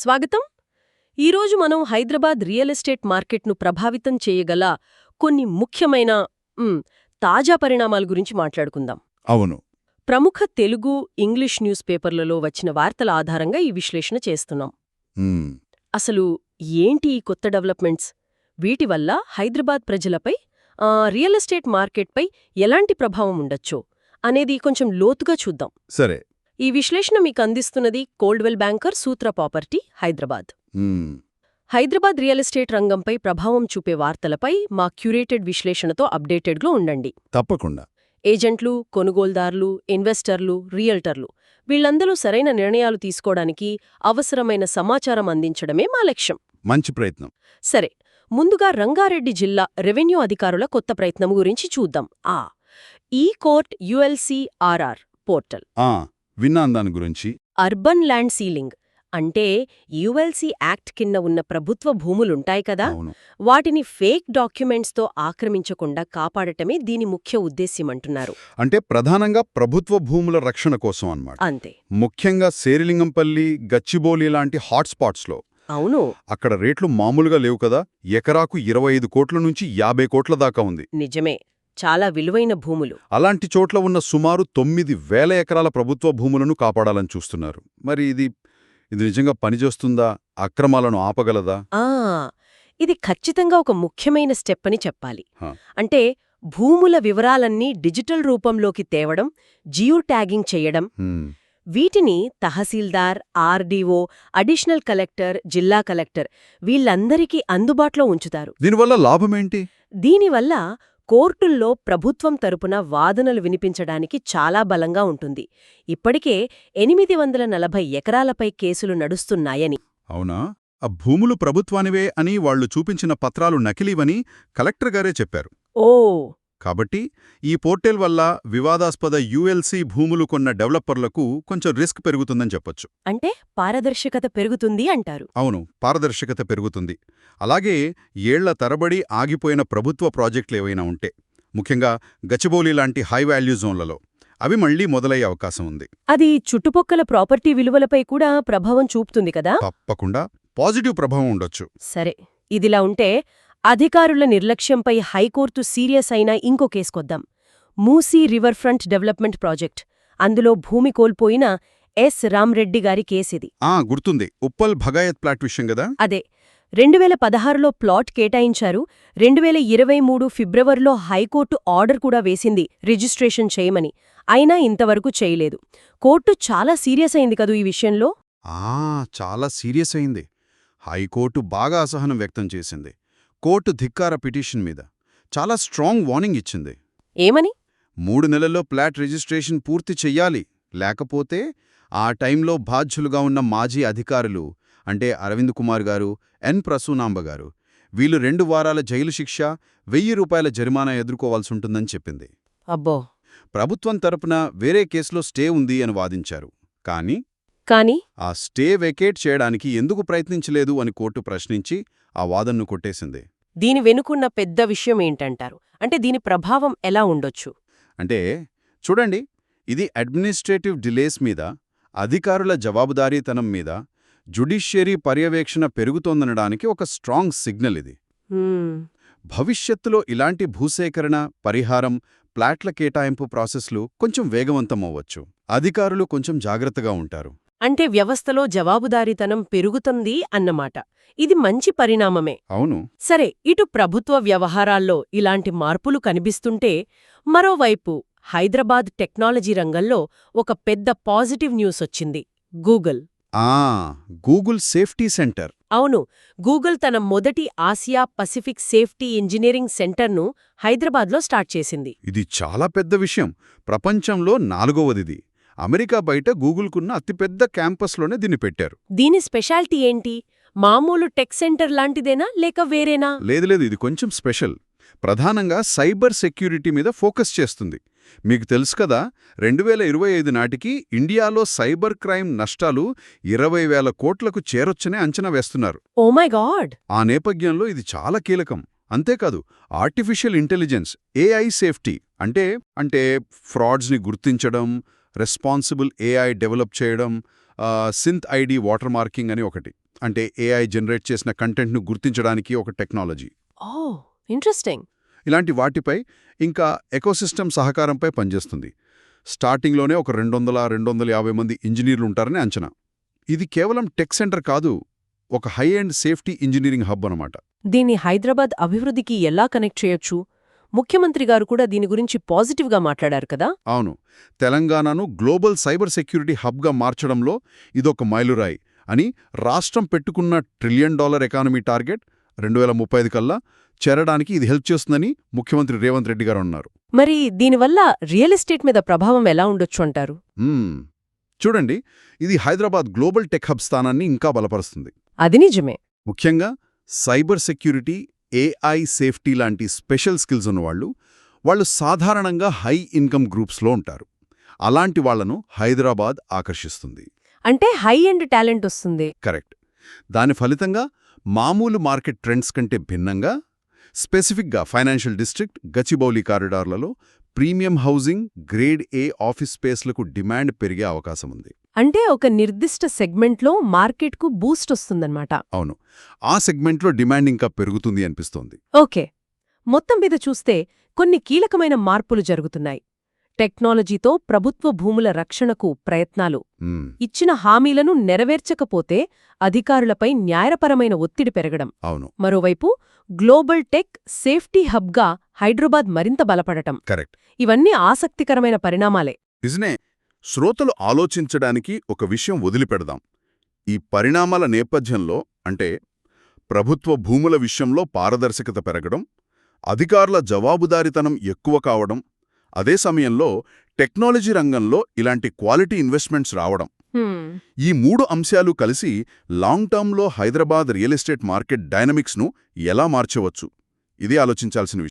స్వాగతం. ఈరోజు మనం హైదరాబాద్ రియల్ ఎస్టేట్ మార్కెట్ను ప్రభావితం చేయగల కొన్ని ముఖ్యమైన తాజా పరిణామాల గురించి మాట్లాడుకుందాం. అవును. ప్రముఖ తెలుగు ఇంగ్లీష్ న్యూస్ పేపర్లలో వచ్చిన వార్తల ఆధారంగా ఈ విశ్లేషణ చేస్తున్నాం. అసలు ఏంటి ఈ కొత్త డెవలప్మెంట్స్? వీటి వల్ల హైదరాబాద్ ప్రజలపై ఆ, రియల్ ఎస్టేట్ మార్కెట్పై ఎలాంటి ప్రభావం ఉండొచ్చో అనేది కొంచెం లోతుగా చూద్దాం. సరే. ఈ విశ్లేషణ మీకు అందిస్తున్నది Coldwell Banker Sutra property Hyderabad. Hyderabad real estate రంగంపై ప్రభావం చూపే వార్తలపై మా క్యూరేటెడ్ విశ్లేషణతో అప్డేటెడ్లో ఉండండి. తప్పకుండా. ఏజెంట్లు కొనుగోల్దారులు ఇన్వెస్టర్లు రియల్టర్లు వీళ్ళందరూ సరైన నిర్ణయాలు తీసుకోవడానికి అవసరమైన సమాచారం అందించడమే మా లక్ష్యం. మంచి ప్రయత్నం. సరే ముందుగా రంగారెడ్డి జిల్లా రెవెన్యూ అధికారుల కొత్త ప్రయత్నం గురించి చూద్దాం. ఆ ఈ కోర్ట్ యుఎల్సిఆర్ఆర్ పోర్టల్. విన్నాను దాని గురించి. అర్బన్ ల్యాండ్ సీలింగ్ అంటే యుఎల్సి యాక్ట్ కింద ఉన్న ప్రభుత్వ భూములుంటాయి కదా? వాటిని ఫేక్ డాక్యుమెంట్స్తో ఆక్రమించకుండా కాపాడటమే దీని ముఖ్య ఉద్దేశ్యమంటున్నారు. అంటే ప్రధానంగా ప్రభుత్వ భూముల రక్షణ కోసం అన్నమాట. అంతే. ముఖ్యంగా సేరిలింగంపల్లి గచ్చిబౌలి లాంటి హాట్స్పాట్స్లో అవును. అక్కడ రేట్లు మామూలుగా లేవు కదా? ఎకరాకు ఇరవై ఐదు కోట్ల నుంచి యాభై కోట్ల దాకా ఉంది. నిజమే. చాలా విలువైన భూములు. అలాంటి చోట్ల ఉన్న సుమారు తొమ్మిది వేల ఎకరాల ప్రభుత్వ భూములను కాపాడాలని చూస్తున్నారు. మరి ఇది ఇది నిజంగా పనిచేస్తుందా అక్రమాలను ఆపగలదా? ఆ ఇది ఖచ్చితంగా ఒక ముఖ్యమైన స్టెప్ అని చెప్పాలి. అంటే భూముల వివరాలన్నీ డిజిటల్ రూపంలోకి తేవడం జియో ట్యాగింగ్ చేయడం. వీటిని తహసీల్దార్ ఆర్డీఓ అడిషనల్ కలెక్టర్ జిల్లా కలెక్టర్ వీళ్ళందరికీ అందుబాటులో ఉంచుతారు. దీనివల్ల లాభమేంటి? దీనివల్ల కోర్టుల్లో ప్రభుత్వం తరపున వాదనలు వినిపించడానికి చాలా బలంగా ఉంటుంది. ఇప్పటికే ఎనిమిది వందల నలభై ఎకరాలపై కేసులు నడుస్తున్నాయని. అవునా? ఆ భూములు ప్రభుత్వానివే అని వాళ్ళు చూపించిన పత్రాలు నకిలీవని కలెక్టర్ గారే చెప్పారు. ఓ! కాబట్టి ఈ పోర్టల్ వల్ల వివాదాస్పద యుఎల్సి భూములు కొన్న డెవలపర్లకు కొంచెం రిస్క్ పెరుగుతుందని చెప్పొచ్చు. అంటే పారదర్శకత పెరుగుతుంది అంటారు. అవును పారదర్శకత పెరుగుతుంది. అలాగే ఏళ్ళ తరబడి ఆగిపోయిన ప్రభుత్వ ప్రాజెక్టులు ఏవైనా ఉంటే ముఖ్యంగా గచ్చిబౌలి లాంటి హై వాల్యూ జోన్లలో అవి మళ్ళీ మొదలయ్యే అవకాశం ఉంది. అది చుట్టుపక్కల ప్రాపర్టీ విలువలపై కూడా ప్రభావం చూపుతుంది కదా? తప్పకుండా పాజిటివ్ ప్రభావం ఉండొచ్చు. సరే ఇదిలా ఉంటే అధికారుల నిర్లక్ష్యంపై హైకోర్టు సీరియస్ అయిన ఇంకో కేసుకొద్దాం. Musi river front development project. అందులో భూమి కోల్పోయిన ఎస్. రామ్రెడ్డి గారి కేసిది. ఆ గుర్తుంది. ఉప్పల్ భగాయత్ ప్లాట్ విషయం కదా? అదే. రెండు వేల పదహారులో ప్లాట్ కేటాయించారు. రెండు వేల ఇరవై మూడు ఫిబ్రవరిలో హైకోర్టు ఆర్డర్ కూడా వేసింది రిజిస్ట్రేషన్ చేయమని. అయినా ఇంతవరకు చేయలేదు. కోర్టు చాలా సీరియస్ అయింది కదూ ఈ విషయంలో? ఆ చాలా సీరియస్ అయింది. హైకోర్టు బాగా అసహనం వ్యక్తం చేసింది. కోర్టు ధిక్కార పిటిషన్ మీద చాలా స్ట్రాంగ్ వార్నింగ్ ఇచ్చింది. ఏమని? మూడు నెలల్లో ప్లాట్ రిజిస్ట్రేషన్ పూర్తి చెయ్యాలి. లేకపోతే ఆ టైంలో బాధ్యులుగా ఉన్న మాజీ అధికారులు అంటే అరవింద్ కుమార్ గారు ఎన్ ప్రసూనాంబ గారు వీళ్ళు రెండు వారాల జైలు శిక్ష వెయ్యి రూపాయల జరిమానా ఎదుర్కోవాల్సి ఉంటుందని చెప్పింది. అబ్బో! ప్రభుత్వం తరపున వేరే కేసులో స్టే ఉంది అని వాదించారు. కానీ కాని? ఆ స్టే వెకేట్ చేయడానికి ఎందుకు ప్రయత్నించలేదు అని కోర్టు ప్రశ్నించి ఆ వాదన్ను కొట్టేసింది. దీని వెనుకున్న పెద్ద విషయం ఏంటంటారు? అంటే దీని ప్రభావం ఎలా ఉండొచ్చు? అంటే చూడండి ఇది అడ్మినిస్ట్రేటివ్ డిలేస్ మీద అధికారుల జవాబుదారీతనం మీద జుడిషియరీ పర్యవేక్షణ పెరుగుతోందనడానికి ఒక స్ట్రాంగ్ సిగ్నల్ ఇది. భవిష్యత్తులో ఇలాంటి భూసేకరణ పరిహారం ప్లాట్ల కేటాయింపు ప్రాసెస్లు కొంచెం వేగవంతమవ్వచ్చు. అధికారులు కొంచెం జాగ్రత్తగా ఉంటారు. అంటే వ్యవస్థలో జవాబుదారీతనం పెరుగుతుంది అన్నమాట. ఇది మంచి పరిణామమే. అవును. సరే ఇటు ప్రభుత్వ వ్యవహారాల్లో ఇలాంటి మార్పులు కనిపిస్తుంటే మరోవైపు హైదరాబాద్ టెక్నాలజీ రంగంలో ఒక పెద్ద పాజిటివ్ న్యూస్ వచ్చింది. గూగుల్. ఆ గూగుల్ సేఫ్టీ సెంటర్. అవును గూగుల్ తన మొదటి ఆసియా పసిఫిక్ సేఫ్టీ ఇంజనీరింగ్ సెంటర్ను హైదరాబాద్లో స్టార్ట్ చేసింది. ఇది చాలా పెద్ద విషయం. ప్రపంచంలో నాలుగవదిది. అమెరికా బయట గూగుల్కున్న అతిపెద్ద క్యాంపస్లోనే దీన్ని పెట్టారు. దీని స్పెషాలిటీ ఏంటి? మామూలు టెక్ సెంటర్ లాంటిదేనా లేక వేరేనా? లేదు లేదు ఇది కొంచెం స్పెషల్. ప్రధానంగా సైబర్ సెక్యూరిటీ మీద ఫోకస్ చేస్తుంది. మీకు తెలుసు కదా రెండు వేల ఇరవై ఐదు నాటికి ఇండియాలో సైబర్ క్రైమ్ నష్టాలు ఇరవై వేల కోట్లకు చేరొచ్చనే అంచనా వేస్తున్నారు. Oh my God! ఆ నేపథ్యంలో ఇది చాలా కీలకం. అంతేకాదు ఆర్టిఫిషియల్ ఇంటెలిజెన్స్ ఏఐ సేఫ్టీ అంటే అంటే ఫ్రాడ్స్ని గుర్తించడం రెస్పాన్సిబుల్ ఏఐ డెవలప్ చేయడం సింత్ ఐడి వాటర్ మార్కింగ్ అని ఒకటి. అంటే ఏఐ జనరేట్ చేసిన కంటెంట్ను గుర్తించడానికి ఒక టెక్నాలజీ ఓ ఇంట్రెస్టింగ్ ఇలాంటి వాటిపై ఇంకా ఎకోసిస్టమ్ సహకారంపై పనిచేస్తుంది. స్టార్టింగ్లోనే ఒక రెండు వందల రెండు వందల యాభై మంది ఇంజనీర్లు ఉంటారని అంచనా. ఇది కేవలం టెక్ సెంటర్ కాదు ఒక AI and safety engineering hub అనమాట దీన్ని హైదరాబాద్ అభివృద్ధికి ఎలా కనెక్ట్ చేయొచ్చు? ముఖ్యమంత్రి గారు కూడా దీని గురించి పాజిటివ్గా మాట్లాడారు కదా? అవును. తెలంగాణను గ్లోబల్ సైబర్ సెక్యూరిటీ హబ్గా మార్చడంలో ఇదొక మైలురాయి అని రాష్ట్రం పెట్టుకున్న ట్రిలియన్ డాలర్ ఎకానమీ టార్గెట్ రెండు వేల ముప్పై కల్లా చేరడానికి ఇది హెల్ప్ చేస్తుందని ముఖ్యమంత్రి రేవంత్ రెడ్డి గారు అన్నారు. మరి దీనివల్ల రియల్ ఎస్టేట్ మీద ప్రభావం ఎలా ఉండొచ్చు అంటారు. చూడండి ఇది హైదరాబాద్ గ్లోబల్ టెక్ హబ్ స్థానాన్ని ఇంకా బలపరుస్తుంది. అది నిజమే. ముఖ్యంగా సైబర్ సెక్యూరిటీ ఏఐ సేఫ్టీ లాంటి స్పెషల్ స్కిల్స్ ఉన్నవాళ్ళు వాళ్ళు సాధారణంగా హై ఇన్కమ్ గ్రూప్స్లో ఉంటారు. అలాంటి వాళ్ళను హైదరాబాద్ ఆకర్షిస్తుంది. అంటే హై ఎండ్ టాలెంట్ వస్తుంది. కరెక్ట్ దాని ఫలితంగా మామూలు మార్కెట్ ట్రెండ్స్ కంటే భిన్నంగా స్పెసిఫిక్గా financial district Gachibowli కారిడార్లలో premium housing grade A office స్పేస్లకు demand పెరిగే అవకాశం ఉంది. అంటే ఒక నిర్దిష్ట సెగ్మెంట్లో మార్కెట్కు బూస్ట్ వస్తుందన్నమాట. అవును. ఆ సెగ్మెంట్లో డిమాండ్ ఇంకా పెరుగుతుంది అనిపిస్తోంది. ఓకే. మొత్తం మీద చూస్తే కొన్ని కీలకమైన మార్పులు జరుగుతున్నాయి. టెక్నాలజీతో ప్రభుత్వ భూముల రక్షణకు ప్రయత్నాలు. ఇచ్చిన హామీలను నెరవేర్చకపోతే అధికారులపై న్యాయపరమైన ఒత్తిడి పెరగడం. అవును. మరోవైపు గ్లోబల్ టెక్ సేఫ్టీ హబ్గా హైదరాబాద్ మరింత బలపడటం. కరెక్ట్. ఇవన్నీ ఆసక్తికరమైన పరిణామాలే. నిజనే శ్రోతలు ఆలోచించడానికి ఒక విషయం వదిలిపెడదాం. ఈ పరిణామాల నేపథ్యంలో అంటే ప్రభుత్వ భూముల విషయంలో పారదర్శకత పెరగడం అధికారుల జవాబుదారితనం ఎక్కువ కావడం అదే సమయంలో టెక్నాలజీ రంగంలో ఇలాంటి క్వాలిటీ ఇన్వెస్ట్మెంట్స్ రావడం. ఈ మూడు అంశాలు కలిసి లాంగ్ టర్మ్లో హైదరాబాద్ రియల్ ఎస్టేట్ మార్కెట్ డైనమిక్స్ను ఎలా మార్చవచ్చు? ఇది ఆలోచించాల్సిన విషయం.